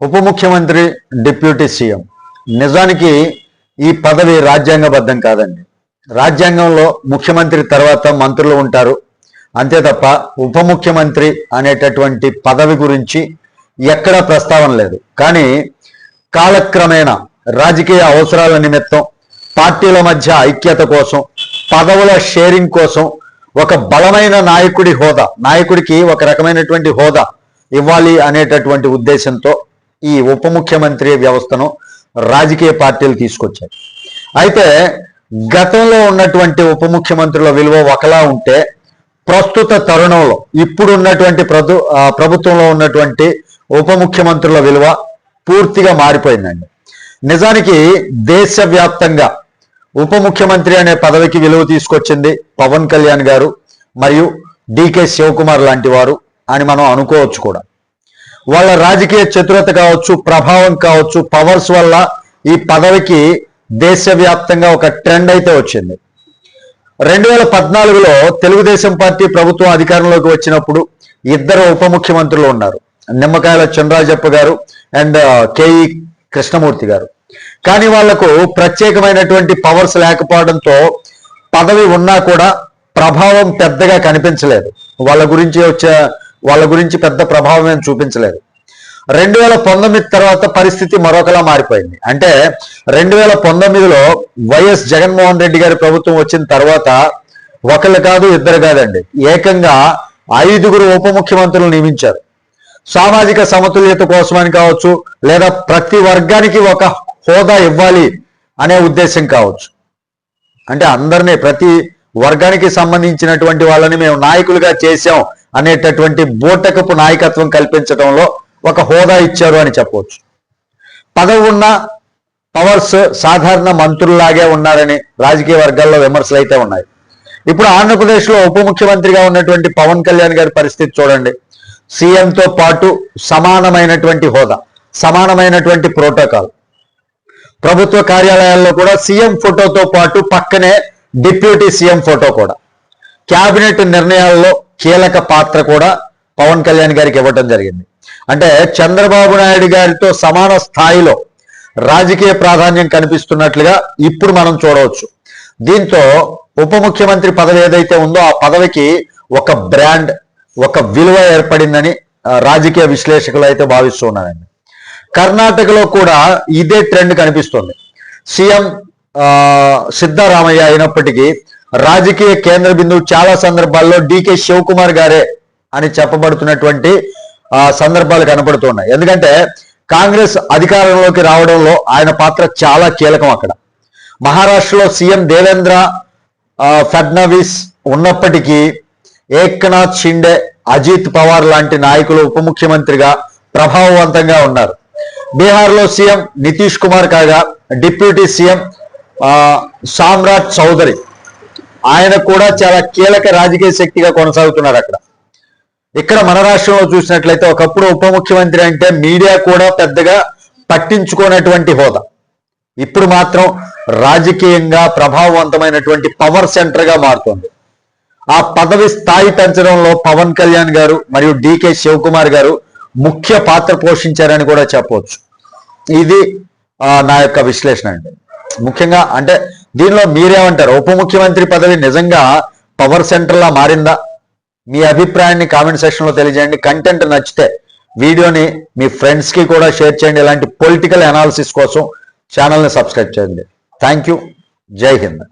ఉప ముఖ్యమంత్రి deputy CM. నిజానికి ఈ పదవి రాజ్యాంగబద్ధం కాదండి. రాజ్యాంగంలో ముఖ్యమంత్రి తర్వాత మంత్రులు ఉంటారు. అంతే తప్ప ఉప ముఖ్యమంత్రి అనేటటువంటి పదవి గురించి ఎక్కడా ప్రస్తావన లేదు. కానీ కాలక్రమేణా రాజకీయ అవసరాల నిమిత్తం పార్టీల మధ్య ఐక్యత కోసం పదవుల షేరింగ్ కోసం ఒక బలమైన నాయకుడి హోదా నాయకుడికి ఒక రకమైనటువంటి హోదా ఇవ్వాలి అనేటటువంటి ఉద్దేశంతో ఈ ఉప ముఖ్యమంత్రి వ్యవస్థను రాజకీయ పార్టీలు తీసుకొచ్చాయి. అయితే గతంలో ఉన్నటువంటి ఉప ముఖ్యమంత్రుల విలువ ఒకలా ఉంటే ప్రస్తుత తరుణంలో ఇప్పుడున్నటువంటి ప్రభు ప్రభుత్వంలో ఉన్నటువంటి ఉప ముఖ్యమంత్రుల విలువ పూర్తిగా మారిపోయిందండి. నిజానికి దేశవ్యాప్తంగా ఉప ముఖ్యమంత్రి అనే పదవికి విలువ తీసుకొచ్చింది పవన్ కళ్యాణ్ గారు మరియు డికే శివకుమార్ లాంటి వారు అని మనం అనుకోవచ్చు కూడా. వాళ్ళ రాజకీయ చతురత కావచ్చు ప్రభావం కావచ్చు పవర్స్ వల్ల ఈ పదవికి దేశవ్యాప్తంగా ఒక ట్రెండ్ అయితే వచ్చింది. రెండు వేల పద్నాలుగులో తెలుగుదేశం పార్టీ ప్రభుత్వం అధికారంలోకి వచ్చినప్పుడు ఇద్దరు ఉప ముఖ్యమంత్రులు ఉన్నారు. నిమ్మకాయల చంద్రాజప్ప గారు అండ్ uh, కేఈ కృష్ణమూర్తి గారు. కానీ వాళ్ళకు ప్రత్యేకమైనటువంటి పవర్స్ లేకపోవడంతో పదవి ఉన్నా కూడా ప్రభావం పెద్దగా కనిపించలేదు. వాళ్ళ గురించి వచ్చే వాళ్ళ గురించి పెద్ద ప్రభావం ఏం చూపించలేదు. రెండు వేల పంతొమ్మిది తర్వాత పరిస్థితి మరొకలా మారిపోయింది. అంటే రెండు వేల పంతొమ్మిదిలో వైఎస్ జగన్మోహన్ రెడ్డి గారి ప్రభుత్వం వచ్చిన తర్వాత ఒకళ్ళు కాదు ఇద్దరు కాదండి. ఏకంగా ఐదుగురు ఉప ముఖ్యమంత్రులు నియమించారు. సామాజిక సమతుల్యత కోసమని కావచ్చు లేదా ప్రతి వర్గానికి ఒక హోదా ఇవ్వాలి అనే ఉద్దేశం కావచ్చు. అంటే అందరినీ ప్రతి వర్గానికి సంబంధించినటువంటి వాళ్ళని మేము నాయకులుగా చేశాం అనేటటువంటి బూటకపు నాయకత్వం కల్పించడంలో ఒక హోదా ఇచ్చారు అని చెప్పవచ్చు. పదవి ఉన్న పవర్స్ సాధారణ మంత్రుల్లాగే ఉన్నారని రాజకీయ వర్గాల్లో విమర్శలు అయితే ఉన్నాయి. ఇప్పుడు ఆంధ్రప్రదేశ్లో ఉప ముఖ్యమంత్రిగా ఉన్నటువంటి పవన్ కళ్యాణ్ గారి పరిస్థితి చూడండి. సీఎంతో పాటు సమానమైనటువంటి హోదా సమానమైనటువంటి ప్రోటోకాల్. ప్రభుత్వ కార్యాలయాల్లో కూడా సీఎం ఫోటోతో పాటు పక్కనే డిప్యూటీ సీఎం ఫోటో కూడా. క్యాబినెట్ నిర్ణయాల్లో కీలక పాత్ర కూడా పవన్ కళ్యాణ్ గారికి ఇవ్వటం జరిగింది. అంటే చంద్రబాబు నాయుడు గారితో సమాన స్థాయిలో రాజకీయ ప్రాధాన్యం కనిపిస్తున్నట్లుగా ఇప్పుడు మనం చూడవచ్చు. దీంతో ఉప ముఖ్యమంత్రి పదవి ఏదైతే ఉందో ఆ పదవికి ఒక బ్రాండ్ ఒక విలువ ఏర్పడిందని రాజకీయ విశ్లేషకులు అయితే భావిస్తున్నారండి కర్ణాటకలో కూడా ఇదే ట్రెండ్ కనిపిస్తుంది. సీఎం సిద్ధరామయ్య అయినప్పటికీ రాజకీయ కేంద్ర బిందువు చాలా సందర్భాల్లో డికే శివకుమార్ గారే అని చెప్పబడుతున్నటువంటి సందర్భాలు కనపడుతున్నాయి. ఎందుకంటే కాంగ్రెస్ అధికారంలోకి రావడంలో ఆయన పాత్ర చాలా కీలకం అక్కడ. మహారాష్ట్రలో సీఎం దేవేంద్ర ఆ, ఫడ్నవీస్ ఉన్నప్పటికీ ఏక్నాథ్ షిండే అజిత్ పవార్ లాంటి నాయకులు ఉప ముఖ్యమంత్రిగా ప్రభావవంతంగా ఉన్నారు. బీహార్లో సీఎం నితీష్ కుమార్ కాగా డిప్యూటీ సీఎం ఆ, సామ్రాట్ చౌదరి. ఆయన కూడా చాలా కీలక రాజకీయ శక్తిగా కొనసాగుతున్నారు అక్కడ. ఇక్కడ మన రాష్ట్రంలో చూసినట్లయితే ఒకప్పుడు ఉప ముఖ్యమంత్రి అంటే మీడియా కూడా పెద్దగా పట్టించుకోనటువంటి హోదా. ఇప్పుడు మాత్రం రాజకీయంగా ప్రభావవంతమైనటువంటి పవర్ సెంటర్గా మారుతోంది. ఆ పదవి స్థాయి పెంచడంలో పవన్ కళ్యాణ్ గారు మరియు డికే శివకుమార్ గారు ముఖ్య పాత్ర పోషించారని కూడా చెప్పవచ్చు. ఇది నా యొక్క విశ్లేషణ అండి. ముఖ్యంగా అంటే దీనిలో మీరేమంటారు? ఉప ముఖ్యమంత్రి పదవి నిజంగా పవర్ సెంటర్లా మారిందా? మీ అభిప్రాయాన్ని కామెంట్ సెక్షన్లో తెలియజేయండి. కంటెంట్ నచ్చితే వీడియోని మీ ఫ్రెండ్స్కి కూడా షేర్ చేయండి. ఇలాంటి పొలిటికల్ అనాలిసిస్ కోసం ఛానల్ని సబ్స్క్రైబ్ చేయండి. థ్యాంక్ యూ జై హింద్